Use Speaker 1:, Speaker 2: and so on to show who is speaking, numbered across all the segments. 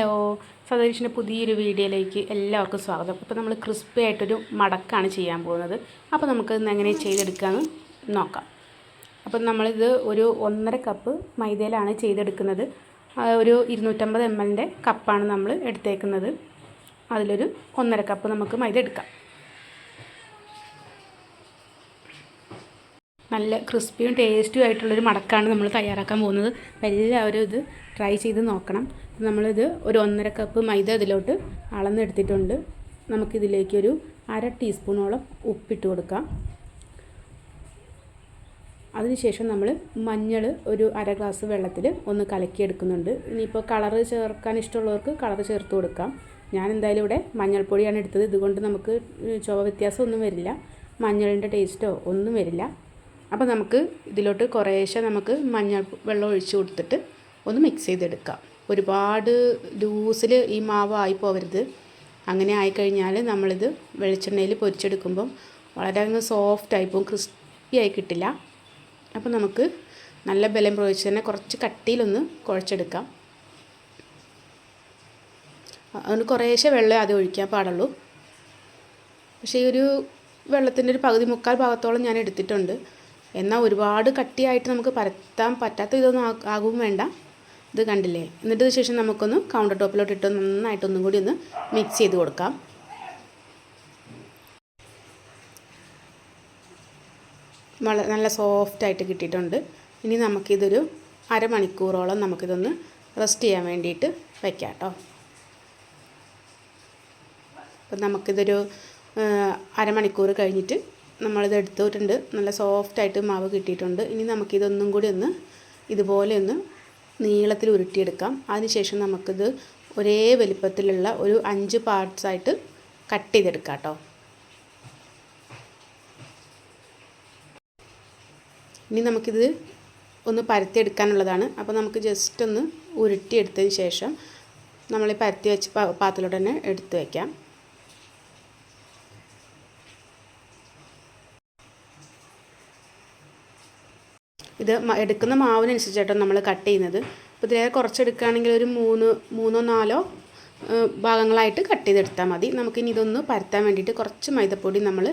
Speaker 1: Hello സതീഷിന്റെ പുതിയൊരു വീഡിയോയിലേക്ക് എല്ലാവർക്കും സ്വാഗതം. അപ്പോൾ നമ്മൾ ക്രിസ്പി ആയിട്ടൊരു മടക്കാണ് ചെയ്യാൻ പോകുന്നത്. അപ്പോൾ നമുക്ക് ഇന്ന് എങ്ങനെ ചെയ്തെടുക്കാമെന്ന് നോക്കാം. അപ്പം നമ്മളിത് ഒരു ഒന്നര കപ്പ് മൈദയിലാണ് ചെയ്തെടുക്കുന്നത്. ഒരു ഇരുന്നൂറ്റമ്പത് എം എല്ലിന്റെ കപ്പാണ് നമ്മൾ എടുത്തേക്കുന്നത്. അതിലൊരു ഒന്നര കപ്പ് നമുക്ക് മൈദ എടുക്കാം. നല്ല ക്രിസ്പിയും ടേസ്റ്റും ആയിട്ടുള്ളൊരു മടക്കാണ് നമ്മൾ തയ്യാറാക്കാൻ പോകുന്നത്. എല്ലാവരും ഇത് ട്രൈ ചെയ്ത് നോക്കണം. നമ്മളിത് ഒരു ഒന്നര കപ്പ് മൈദ ഇതിലോട്ട് അളന്നെടുത്തിട്ടുണ്ട്. നമുക്കിതിലേക്കൊരു അര ടീസ്പൂണോളം ഉപ്പിട്ട് കൊടുക്കാം. അതിനുശേഷം നമ്മൾ മഞ്ഞൾ ഒരു അര ഗ്ലാസ് വെള്ളത്തിൽ ഒന്ന് കലക്കിയെടുക്കുന്നുണ്ട്. ഇനിയിപ്പോൾ കളറ് ചേർക്കാൻ ഇഷ്ടമുള്ളവർക്ക് കളറ് ചേർത്ത് കൊടുക്കാം. ഞാൻ എന്തായാലും ഇവിടെ മഞ്ഞൾപ്പൊടിയാണ് എടുത്തത്. ഇതുകൊണ്ട് നമുക്ക് ചുവ വ്യത്യാസമൊന്നും വരില്ല. മഞ്ഞളിന്റെ ടേസ്റ്റോ ഒന്നും വരില്ല. അപ്പോൾ നമുക്ക് ഇതിലോട്ട് കുറേശ്ശെ നമുക്ക് മഞ്ഞൾ വെള്ളം ഒഴിച്ച് കൊടുത്തിട്ട് ഒന്ന് മിക്സ് ചെയ്തെടുക്കാം. ഒരുപാട് ലൂസിൽ ഈ മാവ് ആയി പോകരുത് അങ്ങനെ ആയിക്കഴിഞ്ഞാൽ നമ്മളിത് വെളിച്ചെണ്ണയിൽ പൊരിച്ചെടുക്കുമ്പം വളരെ അങ്ങ് സോഫ്റ്റ് ആയിപ്പോവും ക്രിസ്പി ആയി കിട്ടില്ല. അപ്പോൾ നമുക്ക് നല്ല ബലം പ്രയോഗിച്ച് തന്നെ കുറച്ച് കട്ടിയിലൊന്ന് കുഴച്ചെടുക്കാം. അതുകൊണ്ട് കുറേശ്ശെ വെള്ളം ആദ്യം ഒഴിക്കാൻ പാടുള്ളൂ. പക്ഷേ ഈ ഒരു വെള്ളത്തിന്റെ ഒരു പകുതി മുക്കാൽ ഭാഗത്തോളം ഞാൻ എടുത്തിട്ടുണ്ട്. എന്നാൽ ഒരുപാട് കട്ടിയായിട്ട് നമുക്ക് പരത്താൻ പറ്റാത്ത ഇതൊന്നും ആകും വേണ്ട. ഇത് കണ്ടില്ലേ? എന്നിട്ട് ശേഷം നമുക്കൊന്ന് കൗണ്ടർ ടോപ്പിലോട്ട് ഇട്ട് നന്നായിട്ട് ഒന്നും കൂടി ഒന്ന് മിക്സ് ചെയ്ത് കൊടുക്കാം. വളരെ നല്ല സോഫ്റ്റായിട്ട് കിട്ടിയിട്ടുണ്ട്. ഇനി നമുക്കിതൊരു അരമണിക്കൂറോളം നമുക്കിതൊന്ന് റെസ്റ്റ് ചെയ്യാൻ വേണ്ടിയിട്ട് വയ്ക്കാം കേട്ടോ അപ്പം നമുക്കിതൊരു അരമണിക്കൂർ കഴിഞ്ഞിട്ട് നമ്മളിത് എടുത്തിട്ടുണ്ട് നല്ല സോഫ്റ്റായിട്ട് മാവ് കിട്ടിയിട്ടുണ്ട്. ഇനി നമുക്കിതൊന്നും കൂടി ഒന്ന് ഇതുപോലെ ഒന്ന് നീളത്തിൽ ഉരുട്ടിയെടുക്കാം. അതിനുശേഷം നമുക്കിത് ഒരേ വലിപ്പത്തിലുള്ള ഒരു അഞ്ച് പാർട്സായിട്ട് കട്ട് ചെയ്തെടുക്കാം കേട്ടോ. ഇനി നമുക്കിത് ഒന്ന് പരത്തിയെടുക്കാനുള്ളതാണ്. അപ്പോൾ നമുക്ക് ജസ്റ്റ് ഒന്ന് ഉരുട്ടിയെടുത്തതിന് ശേഷം നമ്മൾ പരത്തി വെച്ച് പാത്രത്തിലോട്ട് തന്നെ എടുത്ത് വയ്ക്കാം ഇത് എടുക്കുന്ന മാവിനനുസരിച്ചിട്ടാണ് നമ്മൾ കട്ട് ചെയ്യുന്നത്. അപ്പോൾ ഇതിലേറെ കുറച്ചെടുക്കുകയാണെങ്കിൽ ഒരു മൂന്ന് മൂന്നോ നാലോ ഭാഗങ്ങളായിട്ട് കട്ട് ചെയ്തെടുത്താൽ മതി. നമുക്കിനി ഇതൊന്ന് പരത്താൻ വേണ്ടിയിട്ട് കുറച്ച് മൈദപ്പൊടി നമ്മൾ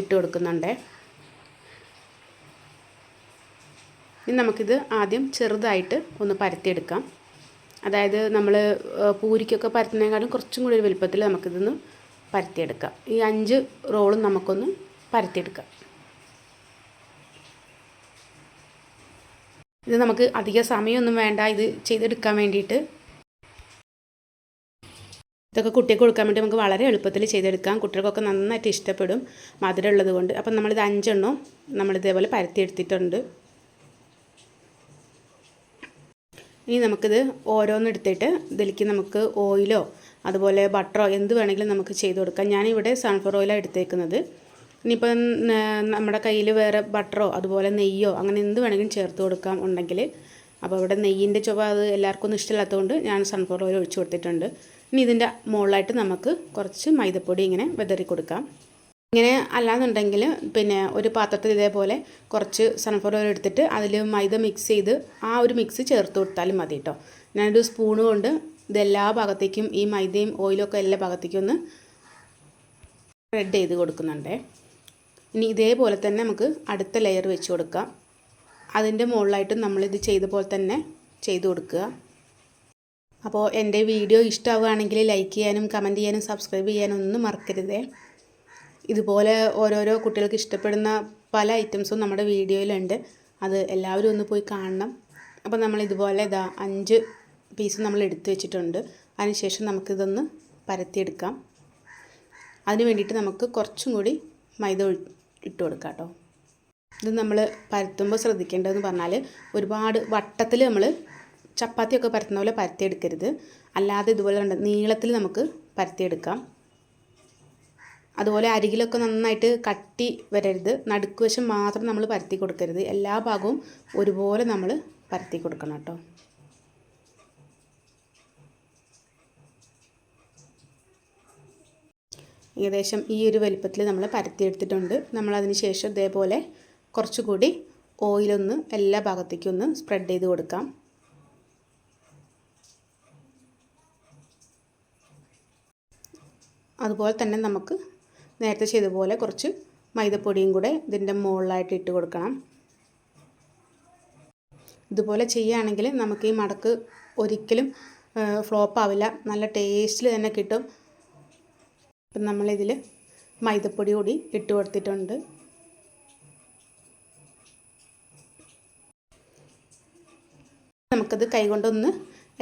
Speaker 1: ഇട്ട് കൊടുക്കുന്നുണ്ട്. ഇനി നമുക്കിത് ആദ്യം ചെറുതായിട്ട് ഒന്ന് പരത്തിയെടുക്കാം. അതായത് നമ്മൾ പൂരിക്കൊക്കെ പരത്തുന്നതിനേക്കാളും കുറച്ചും കൂടി ഒരു വലുപ്പത്തിൽ നമുക്കിതൊന്ന് പരത്തിയെടുക്കാം. ഈ അഞ്ച് റോളും നമുക്കൊന്ന് പരത്തിയെടുക്കാം. ഇത് നമുക്ക് അധിക സമയമൊന്നും വേണ്ട. ഇത് ചെയ്തെടുക്കാൻ വേണ്ടിയിട്ട്. ഇതൊക്കെ കുട്ടിക്ക് കൊടുക്കാൻ വേണ്ടി നമുക്ക് വളരെ എളുപ്പത്തിൽ ചെയ്തെടുക്കാം. കുട്ടികൾക്കൊക്കെ നന്നായിട്ട് ഇഷ്ടപ്പെടും മധുരം ഉള്ളത് കൊണ്ട്. അപ്പം നമ്മളിത് അഞ്ചെണ്ണം നമ്മളിതേപോലെ പരത്തിയെടുത്തിട്ടുണ്ട്. ഇനി നമുക്കിത് ഓരോന്നെടുത്തിട്ട് ഇതിലേക്ക് നമുക്ക് ഓയിലോ അതുപോലെ ബട്ടറോ എന്ത് വേണമെങ്കിലും നമുക്ക് ചെയ്ത് കൊടുക്കാം. ഞാനിവിടെ സൺഫ്ലവർ ഓയിലാണ് എടുത്തേക്കുന്നത്. ഇനിയിപ്പം നമ്മുടെ കയ്യിൽ വേറെ ബട്ടറോ അതുപോലെ നെയ്യോ അങ്ങനെ എന്ത് വേണമെങ്കിലും ചേർത്ത് കൊടുക്കാം ഉണ്ടെങ്കിൽ. അപ്പോൾ ഇവിടെ നെയ്യിന്റെ ചുവ അത് എല്ലാവർക്കും ഒന്നും ഇഷ്ടമില്ലാത്തതുകൊണ്ട് ഞാൻ സൺഫ്ലവർ ഓയിൽ ഒഴിച്ചു കൊടുത്തിട്ടുണ്ട്. ഇനി ഇതിന്റെ മുകളിലായിട്ട് നമുക്ക് കുറച്ച് മൈദപ്പൊടി ഇങ്ങനെ വിതറി കൊടുക്കാം. ഇങ്ങനെ അല്ലാന്നുണ്ടെങ്കിൽ പിന്നെ ഒരു പാത്രത്തിൽ ഇതേപോലെ കുറച്ച് സൺഫ്ലവർ ഓയിൽ എടുത്തിട്ട് അതിൽ മൈദ മിക്സ് ചെയ്ത് ആ ഒരു മിക്സ് ചേർത്ത് കൊടുത്താലും മതി കേട്ടോ ഞാനൊരു സ്പൂണ് കൊണ്ട് ഇതെല്ലാ ഭാഗത്തേക്കും ഈ മൈദയും ഓയിലും ഒക്കെ എല്ലാ ഭാഗത്തേക്കും ഒന്ന് സ്പ്രെഡ് ചെയ്ത് കൊടുക്കുന്നുണ്ടേ. ഇനി ഇതേപോലെ തന്നെ നമുക്ക് അടുത്ത ലെയർ വെച്ച് കൊടുക്കാം. അതിന്റെ മുകളിലായിട്ടും നമ്മളിത് ചെയ്ത പോലെ തന്നെ ചെയ്തു കൊടുക്കുക. അപ്പോൾ എന്റെ വീഡിയോ ഇഷ്ടമാവുകയാണെങ്കിൽ ലൈക്ക് ചെയ്യാനും കമന്റ് ചെയ്യാനും സബ്സ്ക്രൈബ് ചെയ്യാനും ഒന്നും മറക്കരുതേ. ഇതുപോലെ ഓരോരോ കുട്ടികൾക്ക് ഇഷ്ടപ്പെടുന്ന പല ഐറ്റംസും നമ്മുടെ വീഡിയോയിലുണ്ട്. അത് എല്ലാവരും ഒന്ന് പോയി കാണണം. അപ്പോൾ നമ്മൾ ഇതുപോലെ ഇതാ അഞ്ച് പീസ് നമ്മൾ എടുത്തു വെച്ചിട്ടുണ്ട്. അതിനുശേഷം നമുക്കിതൊന്ന് പരത്തിയെടുക്കാം. അതിന് വേണ്ടിയിട്ട് നമുക്ക് കുറച്ചും കൂടി മൈദ ഇട്ട് കൊടുക്കാം കേട്ടോ ഇത് നമ്മൾ പരത്തുമ്പോൾ ശ്രദ്ധിക്കേണ്ടതെന്ന് പറഞ്ഞാൽ ഒരുപാട് വട്ടത്തിൽ നമ്മൾ ചപ്പാത്തിയൊക്കെ പരത്തുന്ന പോലെ പരത്തിയെടുക്കരുത്. അല്ലാതെ ഇതുപോലെ കണ്ട നീളത്തിൽ നമുക്ക് പരത്തിയെടുക്കാം. അതുപോലെ അരികിലൊക്കെ നന്നായിട്ട് കട്ടി വരരുത്. നടുക്ക് വശം മാത്രം നമ്മൾ പരത്തി കൊടുക്കരുത്. എല്ലാ ഭാഗവും ഒരുപോലെ നമ്മൾ പരത്തി കൊടുക്കണം കേട്ടോ. ഏകദേശം ഈ ഒരു വലിപ്പത്തിൽ നമ്മൾ പരത്തിയെടുത്തിട്ടുണ്ട്. നമ്മൾ അതിന് ശേഷം ഇതേപോലെ കുറച്ചുകൂടി ഓയിലൊന്ന് എല്ലാ ഭാഗത്തേക്കും ഒന്ന് സ്പ്രെഡ് ചെയ്ത് കൊടുക്കാം. അതുപോലെ തന്നെ നമുക്ക് നേരത്തെ ചെയ്ത പോലെ കുറച്ച് മൈദപ്പൊടിയും കൂടെ ഇതിന്റെ മുകളിലായിട്ട് ഇട്ട് കൊടുക്കണം. ഇതുപോലെ ചെയ്യുകയാണെങ്കിൽ നമുക്ക് ഈ മടക്ക് ഒരിക്കലും ഫ്ലോപ്പ് ആവില്ല. നല്ല ടേസ്റ്റിൽ തന്നെ കിട്ടും. അപ്പം നമ്മളിതിൽ മൈദപ്പൊടി കൂടി ഇട്ട് കൊടുത്തിട്ടുണ്ട്. നമുക്കത് കൈകൊണ്ടൊന്ന്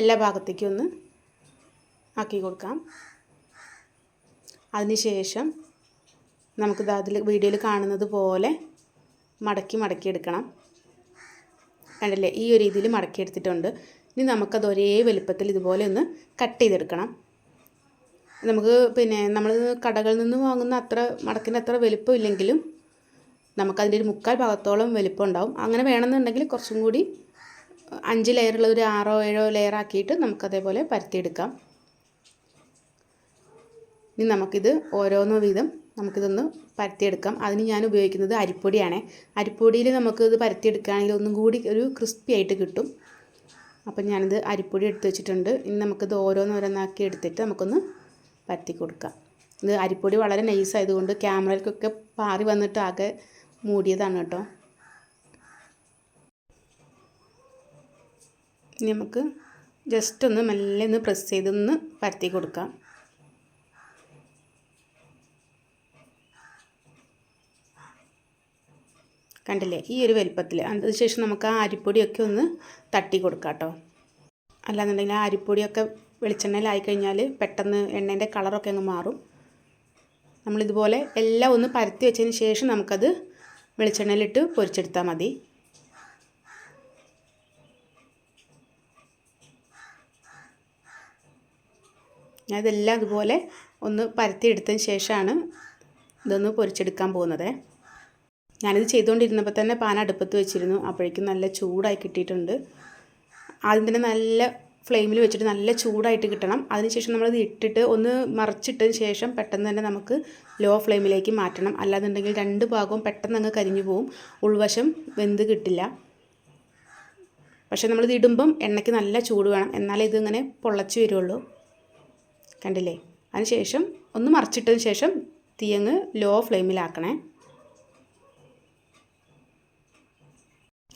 Speaker 1: എല്ലാ ഭാഗത്തേക്കും ഒന്ന് ആക്കി കൊടുക്കാം. അതിനുശേഷം നമുക്കിത് അതിൽ വീഡിയോയിൽ കാണുന്നത് പോലെ മടക്കി മടക്കി എടുക്കണം. കണ്ടില്ലേ? ഈ ഒരു രീതിയിൽ മടക്കി എടുത്തിട്ടുണ്ട്. ഇനി നമുക്കത് ഒരേ വലുപ്പത്തിൽ ഇതുപോലെ ഒന്ന് കട്ട് ചെയ്തെടുക്കണം. നമുക്ക് പിന്നെ നമ്മൾ കടകളിൽ നിന്ന് വാങ്ങുന്ന അത്ര മടക്കിന്റെ അത്ര വലിപ്പം ഇല്ലെങ്കിലും നമുക്കതിന്റെ ഒരു മുക്കാൽ ഭാഗത്തോളം വലിപ്പം ഉണ്ടാവും. അങ്ങനെ വേണമെന്നുണ്ടെങ്കിൽ കുറച്ചും കൂടി അഞ്ച് ലെയറുള്ള ഒരു ആറോ ഏഴോ ലെയർ ആക്കിയിട്ട് നമുക്കതേപോലെ പരത്തിയെടുക്കാം. ഇനി നമുക്കിത് ഓരോന്നോ വീതം നമുക്കിതൊന്ന് പരത്തിയെടുക്കാം. അതിന് ഞാൻ ഉപയോഗിക്കുന്നത് അരിപ്പൊടിയാണ്. അരിപ്പൊടിയിൽ നമുക്കിത് പരത്തിയെടുക്കുകയാണെങ്കിൽ ഒന്നും കൂടി ഒരു ക്രിസ്പി ആയിട്ട് കിട്ടും. അപ്പം ഞാനിത് അരിപ്പൊടി എടുത്ത് വെച്ചിട്ടുണ്ട്. ഇനി നമുക്കിത് ഓരോന്നോരോന്നാക്കി എടുത്തിട്ട് നമുക്കൊന്ന് പരത്തി കൊടുക്കാം ഇത് അരിപ്പൊടി വളരെ നൈസ് ആയതുകൊണ്ട് ക്യാമറയ്ക്കൊക്കെ പാറി വന്നിട്ട് ആകെ മൂടിയതാണ് കേട്ടോ. ഇനി നമുക്ക് ജസ്റ്റ് ഒന്ന് മെല്ലെ ഒന്ന് പ്രസ് ചെയ്തൊന്ന് പരത്തി കൊടുക്കാം. കണ്ടില്ലേ? ഈ ഒരു വലിപ്പത്തിൽ. അതിനുശേഷം നമുക്ക് ആ അരിപ്പൊടിയൊക്കെ ഒന്ന് തട്ടി കൊടുക്കാം കേട്ടോ. അല്ലാന്നുണ്ടെങ്കിൽ ആ അരിപ്പൊടിയൊക്കെ വെളിച്ചെണ്ണയിലായി കഴിഞ്ഞാൽ പെട്ടെന്ന് എണ്ണേന്റെ കളറൊക്കെ അങ്ങ് മാറും. നമ്മളിതുപോലെ എല്ലാം ഒന്ന് പരത്തി വെച്ചതിന് ശേഷം നമുക്കത് വെളിച്ചെണ്ണയിലിട്ട് പൊരിച്ചെടുത്താൽ മതി. ഞാനിതെല്ലാം ഇതുപോലെ ഒന്ന് പരത്തി എടുത്തതിന് ശേഷമാണ് ഇതൊന്ന് പൊരിച്ചെടുക്കാൻ പോകുന്നത്. ഞാനിത് ചെയ്തുകൊണ്ടിരുന്നപ്പോൾ തന്നെ പാൻ അടുപ്പത്ത് വെച്ചിരുന്നു. അപ്പോഴേക്കും നല്ല ചൂടായി കിട്ടിയിട്ടുണ്ട്. ആദ്യം തന്നെ നല്ല ഫ്ലെയിമിൽ വെച്ചിട്ട് നല്ല ചൂടായിട്ട് കിട്ടണം. അതിനുശേഷം നമ്മളത് ഇട്ടിട്ട് ഒന്ന് മറിച്ചിട്ടതിന് ശേഷം പെട്ടെന്ന് തന്നെ നമുക്ക് ലോ ഫ്ലെയിമിലേക്ക് മാറ്റണം. അല്ലാന്നുണ്ടെങ്കിൽ രണ്ട് ഭാഗവും പെട്ടെന്ന് അങ്ങ് കരിഞ്ഞു പോവും. ഉൾവശം വെന്ത് കിട്ടില്ല. പക്ഷേ നമ്മളിത് ഇടുമ്പം എണ്ണയ്ക്ക് നല്ല ചൂട് വേണം. എന്നാലേ ഇതിങ്ങനെ പൊള്ളച്ച് വരുള്ളൂ. കണ്ടില്ലേ? അതിനുശേഷം ഒന്ന് മറിച്ചിട്ടതിന് ശേഷം തീയങ്ങ് ലോ ഫ്ലെയിമിലാക്കണേ.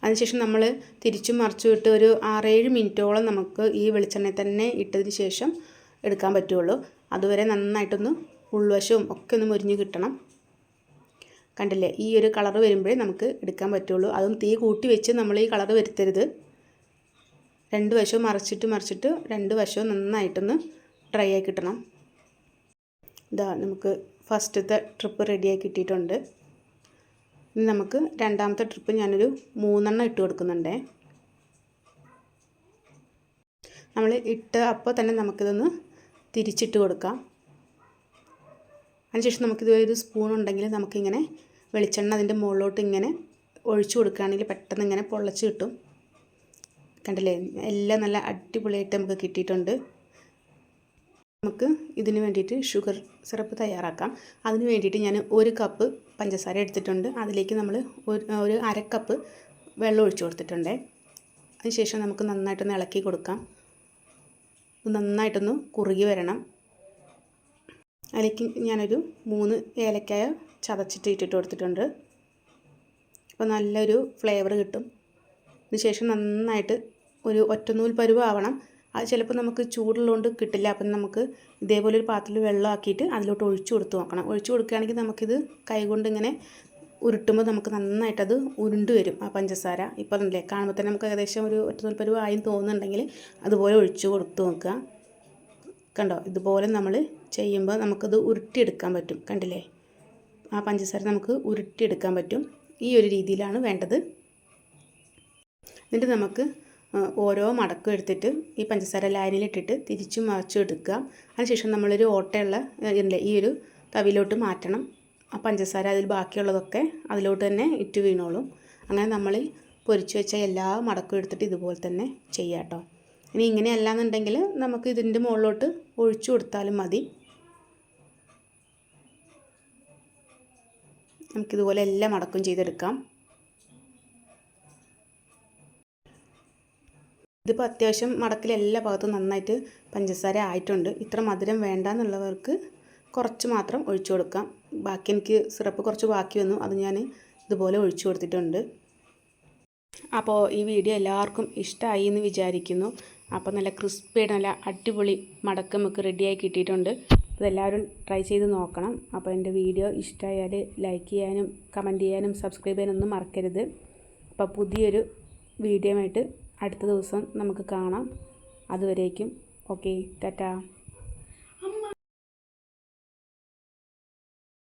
Speaker 1: അതിനുശേഷം നമ്മൾ തിരിച്ചും മറിച്ചും ഇട്ട് ഒരു ആറേഴ് മിനിറ്റോളം നമുക്ക് ഈ വെളിച്ചെണ്ണ തന്നെ ഇട്ടതിന് ശേഷം എടുക്കാൻ പറ്റുള്ളൂ. അതുവരെ നന്നായിട്ടൊന്ന് ഉൾവശവും ഒക്കെ ഒന്ന് മുരിഞ്ഞ് കിട്ടണം. കണ്ടില്ലേ? ഈ ഒരു കളർ വരുമ്പോഴേ നമുക്ക് എടുക്കാൻ പറ്റുള്ളൂ. അതും തീ കൂട്ടി വെച്ച് നമ്മൾ ഈ കളർ വരുത്തരുത്. രണ്ട് വശവും മറിച്ചിട്ട് മറിച്ചിട്ട് രണ്ട് വശവും നന്നായിട്ടൊന്ന് ഡ്രൈ ആയി കിട്ടണം. ഇതാ നമുക്ക് ഫസ്റ്റത്തെ ട്രിപ്പ് റെഡിയായി കിട്ടിയിട്ടുണ്ട്. ഇനി നമുക്ക് രണ്ടാമത്തെ ട്രിപ്പ് ഞാനൊരു മൂന്നെണ്ണം ഇട്ട് കൊടുക്കുന്നുണ്ടേ. നമ്മൾ ഇട്ട് അപ്പോൾ തന്നെ നമുക്കിതൊന്ന് തിരിച്ചിട്ട് കൊടുക്കാം. അതിനുശേഷം നമുക്കിതുപോലെ ഒരു സ്പൂൺ ഉണ്ടെങ്കിൽ നമുക്കിങ്ങനെ വെളിച്ചെണ്ണ അതിന്റെ മുകളിലോട്ട് ഇങ്ങനെ ഒഴിച്ചു കൊടുക്കുകയാണെങ്കിൽ പെട്ടെന്ന് ഇങ്ങനെ പൊള്ളച്ച് കിട്ടും. കണ്ടില്ലേ? എല്ലാം നല്ല അടിപൊളിയായിട്ട് നമുക്ക് കിട്ടിയിട്ടുണ്ട്. നമുക്ക് ഇതിന് വേണ്ടിയിട്ട് ഷുഗർ സിറപ്പ് തയ്യാറാക്കാം. അതിന് വേണ്ടിയിട്ട് ഞാൻ ഒരു കപ്പ് പഞ്ചസാര എടുത്തിട്ടുണ്ട്. അതിലേക്ക് നമ്മൾ ഒരു ഒരു അര കപ്പ് വെള്ളം ഒഴിച്ചു കൊടുത്തിട്ടുണ്ട്. അതിനുശേഷം നമുക്ക് നന്നായിട്ടൊന്ന് ഇളക്കി കൊടുക്കാം. നന്നായിട്ടൊന്ന് കുറുകി വരണം. അതിലേക്ക് ഞാനൊരു മൂന്ന് ഏലക്കായ ചതച്ചിട്ട് ഇട്ടിട്ട് കൊടുത്തിട്ടുണ്ട്. അപ്പോൾ നല്ലൊരു ഫ്ലേവർ കിട്ടും. അതിനുശേഷം നന്നായിട്ട് ഒരു ഒറ്റനൂൽ പരുവാവണം. അത് ചിലപ്പോൾ നമുക്ക് ചൂടുള്ളതുകൊണ്ട് കിട്ടില്ല. അപ്പം നമുക്ക് ഇതേപോലെ ഒരു പാത്രത്തിൽ വെള്ളമാക്കിയിട്ട് അതിലോട്ട് ഒഴിച്ചു കൊടുത്ത് നോക്കണം. ഒഴിച്ചു കൊടുക്കുകയാണെങ്കിൽ നമുക്കിത് കൈകൊണ്ട് ഇങ്ങനെ ഉരുട്ടുമ്പോൾ നമുക്ക് നന്നായിട്ടത് ഉരുണ്ട് വരും ആ പഞ്ചസാര. ഇപ്പം അല്ലേ കാണുമ്പോൾ തന്നെ നമുക്ക് ഏകദേശം ഒരു ഒറ്റ ആയി തോന്നുന്നുണ്ടെങ്കിൽ അതുപോലെ ഒഴിച്ചു കൊടുത്ത് നോക്കുക. കണ്ടോ? ഇതുപോലെ നമ്മൾ ചെയ്യുമ്പോൾ നമുക്കത് ഉരുട്ടിയെടുക്കാൻ പറ്റും. കണ്ടില്ലേ? ആ പഞ്ചസാര നമുക്ക് ഉരുട്ടിയെടുക്കാൻ പറ്റും. ഈ ഒരു രീതിയിലാണ് വേണ്ടത്. എന്നിട്ട് നമുക്ക് ഓരോ മടക്കും എടുത്തിട്ട് ഈ പഞ്ചസാര ലായനിയിലിട്ടിട്ട് തിരിച്ചു മറച്ചും എടുക്കുക അതിനുശേഷം നമ്മളൊരു ഓട്ടയുള്ള ഇല്ലേ ഈ ഒരു തവിയിലോട്ട് മാറ്റണം. ആ പഞ്ചസാര അതിൽ ബാക്കിയുള്ളതൊക്കെ അതിലോട്ട് തന്നെ ഇറ്റ് വീണോളും. അങ്ങനെ നമ്മൾ പൊരിച്ചു വെച്ച എല്ലാ മടക്കും എടുത്തിട്ട് ഇതുപോലെ തന്നെ ചെയ്യാം കേട്ടോ ഇനി ഇങ്ങനെയല്ല എന്നുണ്ടെങ്കിൽ നമുക്ക് ഇതിന്റെ മുകളിലോട്ട് ഒഴിച്ചു കൊടുത്താലും മതി. നമുക്കിതുപോലെ എല്ലാം മടക്കും ചെയ്തെടുക്കാം. ഇതിപ്പോൾ അത്യാവശ്യം മടക്കിൽ എല്ലാ ഭാഗത്തും നന്നായിട്ട് പഞ്ചസാര ആയിട്ടുണ്ട്. ഇത്ര മധുരം വേണ്ട എന്നുള്ളവർക്ക് കുറച്ച് മാത്രം ഒഴിച്ചു കൊടുക്കാം. ബാക്കി എനിക്ക് സിറപ്പ് കുറച്ച് ബാക്കി വന്നു. അത് ഞാൻ ഇതുപോലെ ഒഴിച്ചു കൊടുത്തിട്ടുണ്ട്. അപ്പോൾ ഈ വീഡിയോ എല്ലാവർക്കും ഇഷ്ടമായി എന്ന് വിചാരിക്കുന്നു. അപ്പോൾ നല്ല ക്രിസ്പി നല്ല അടിപൊളി മടക്കം നമുക്ക് റെഡിയായി കിട്ടിയിട്ടുണ്ട്. ഇതെല്ലാവരും ട്രൈ ചെയ്ത് നോക്കണം. അപ്പോൾ എന്റെ വീഡിയോ ഇഷ്ടമായാൽ ലൈക്ക് ചെയ്യാനും കമന്റ് ചെയ്യാനും സബ്സ്ക്രൈബ് ചെയ്യാനൊന്നും മറക്കരുത്. അപ്പോൾ പുതിയൊരു വീഡിയോ ആയിട്ട് അടുത്ത ദിവസം നമുക്ക് കാണാം. അതുവരേക്കും. Okay tata.